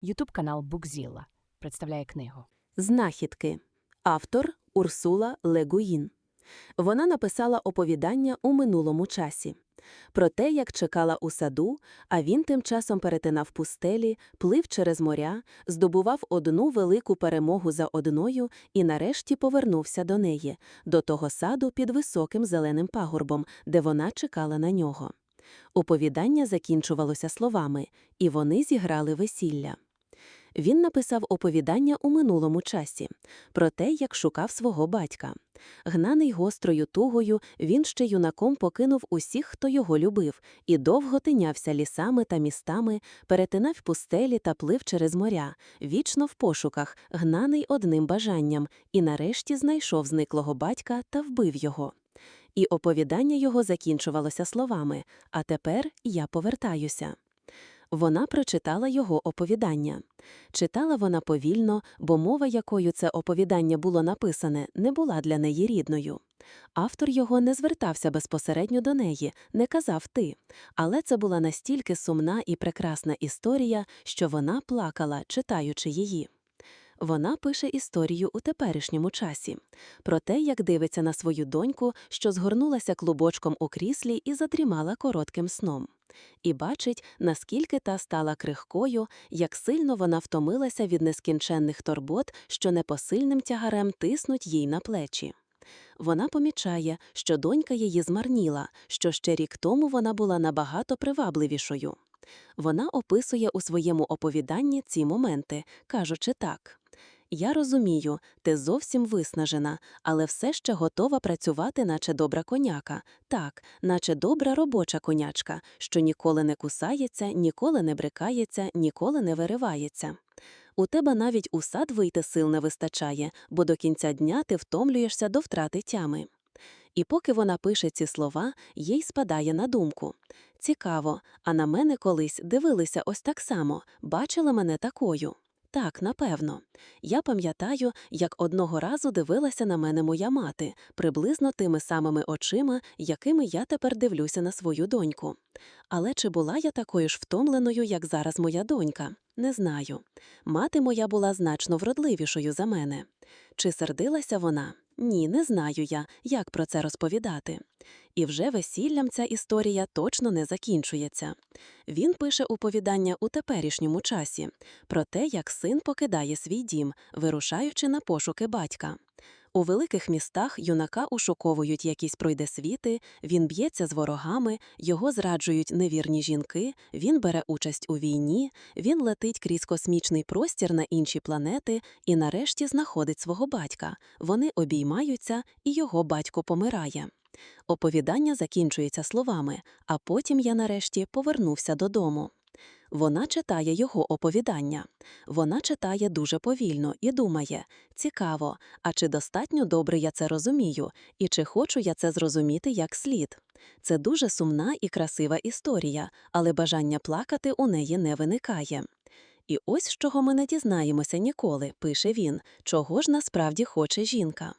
Ютуб канал Букзілла представляє книгу. Знахідки. Автор Урсула Легуїн. Вона написала оповідання у минулому часі. Про те, як чекала у саду, а він тим часом перетинав пустелі, плив через моря, здобував одну велику перемогу за одною і нарешті повернувся до неї, до того саду під високим зеленим пагорбом, де вона чекала на нього. Оповідання закінчувалося словами, і вони зіграли весілля. Він написав оповідання у минулому часі про те, як шукав свого батька. Гнаний гострою тугою, він ще юнаком покинув усіх, хто його любив, і довго тинявся лісами та містами, перетинав пустелі та плив через моря, вічно в пошуках, гнаний одним бажанням, і нарешті знайшов зниклого батька та вбив його. І оповідання його закінчувалося словами А тепер я повертаюся. Вона прочитала його оповідання. Читала вона повільно, бо мова, якою це оповідання було написане, не була для неї рідною. Автор його не звертався безпосередньо до неї, не казав ти, але це була настільки сумна і прекрасна історія, що вона плакала, читаючи її. Вона пише історію у теперішньому часі про те, як дивиться на свою доньку, що згорнулася клубочком у кріслі і задрімала коротким сном. І бачить, наскільки та стала крихкою, як сильно вона втомилася від нескінченних торбот, що непосильним тягарем тиснуть їй на плечі. Вона помічає, що донька її змарніла, що ще рік тому вона була набагато привабливішою. Вона описує у своєму оповіданні ці моменти, кажучи так. Я розумію, ти зовсім виснажена, але все ще готова працювати, наче добра коняка, так, наче добра робоча конячка, що ніколи не кусається, ніколи не брикається, ніколи не виривається. У тебе навіть у сад вийти сил не вистачає, бо до кінця дня ти втомлюєшся до втрати тями. І поки вона пише ці слова, їй спадає на думку. Цікаво, а на мене колись дивилися ось так само, бачила мене такою. Так, напевно. Я пам'ятаю, як одного разу дивилася на мене моя мати, приблизно тими самими очима, якими я тепер дивлюся на свою доньку. Але чи була я такою ж втомленою, як зараз моя донька? Не знаю. Мати моя була значно вродливішою за мене. Чи сердилася вона? Ні, не знаю я, як про це розповідати. І вже весіллям ця історія точно не закінчується. Він пише оповідання у теперішньому часі про те, як син покидає свій дім, вирушаючи на пошуки батька. У великих містах юнака ушоковують якісь пройдесвіти, він б'ється з ворогами, його зраджують невірні жінки, він бере участь у війні, він летить крізь космічний простір на інші планети і нарешті знаходить свого батька. Вони обіймаються, і його батько помирає. Оповідання закінчується словами, а потім я нарешті повернувся додому. Вона читає його оповідання. Вона читає дуже повільно і думає: цікаво, а чи достатньо добре я це розумію, і чи хочу я це зрозуміти як слід. Це дуже сумна і красива історія, але бажання плакати у неї не виникає. І ось чого ми не дізнаємося ніколи, пише він, чого ж насправді хоче жінка.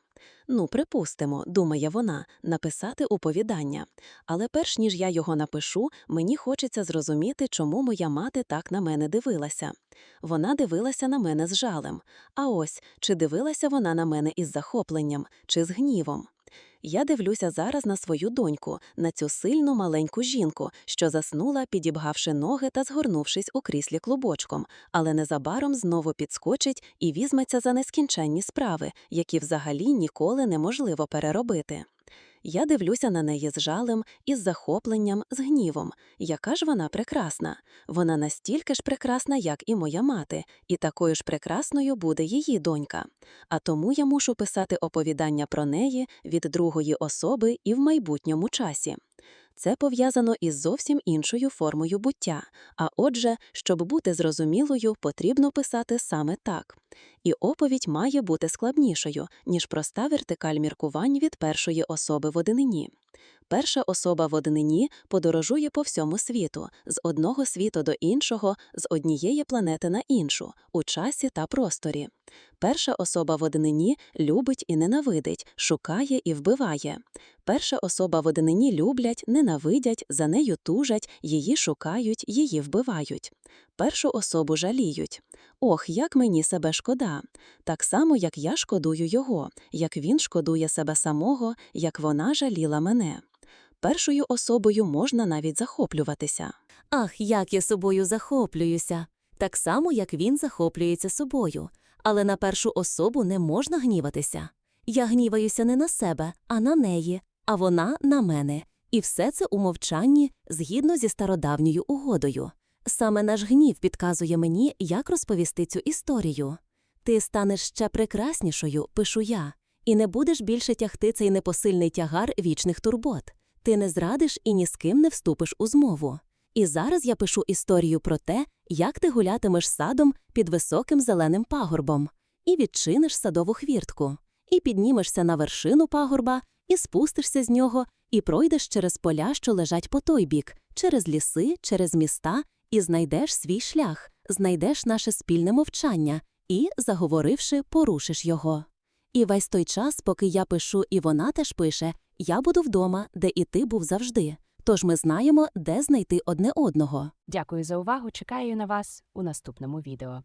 Ну, припустимо, думає вона, написати оповідання. Але перш ніж я його напишу, мені хочеться зрозуміти, чому моя мати так на мене дивилася. Вона дивилася на мене з жалем. А ось чи дивилася вона на мене із захопленням, чи з гнівом. Я дивлюся зараз на свою доньку, на цю сильну маленьку жінку, що заснула, підібгавши ноги та згорнувшись у кріслі клубочком, але незабаром знову підскочить і візьметься за нескінченні справи, які взагалі ніколи неможливо переробити. Я дивлюся на неї з жалем, із захопленням, з гнівом. Яка ж вона прекрасна? Вона настільки ж прекрасна, як і моя мати, і такою ж прекрасною буде її донька. А тому я мушу писати оповідання про неї від другої особи і в майбутньому часі. Це пов'язано із зовсім іншою формою буття. А отже, щоб бути зрозумілою, потрібно писати саме так. І оповідь має бути складнішою, ніж проста вертикаль міркувань від першої особи в однині. Перша особа в однині подорожує по всьому світу, з одного світу до іншого, з однієї планети на іншу, у часі та просторі. Перша особа в однині любить і ненавидить, шукає і вбиває. Перша особа в однині люблять, ненавидять, за нею тужать, її шукають, її вбивають. Першу особу жаліють. Ох, як мені себе шкода. Так само, як я шкодую його, як він шкодує себе самого, як вона жаліла мене. Першою особою можна навіть захоплюватися. Ах, як я собою захоплююся, так само, як він захоплюється собою. Але на першу особу не можна гніватися. Я гніваюся не на себе, а на неї, а вона на мене. І все це у мовчанні згідно зі стародавньою угодою. Саме наш гнів підказує мені, як розповісти цю історію. Ти станеш ще прекраснішою, пишу я, і не будеш більше тягти цей непосильний тягар вічних турбот. Ти не зрадиш і ні з ким не вступиш у змову. І зараз я пишу історію про те, як ти гулятимеш садом під високим зеленим пагорбом, і відчиниш садову хвіртку, і піднімешся на вершину пагорба, і спустишся з нього, і пройдеш через поля, що лежать по той бік, через ліси, через міста, і знайдеш свій шлях, знайдеш наше спільне мовчання, і, заговоривши, порушиш його. І весь той час, поки я пишу і вона теж пише, я буду вдома, де і ти був завжди. Тож ми знаємо, де знайти одне одного. Дякую за увагу. Чекаю на вас у наступному відео.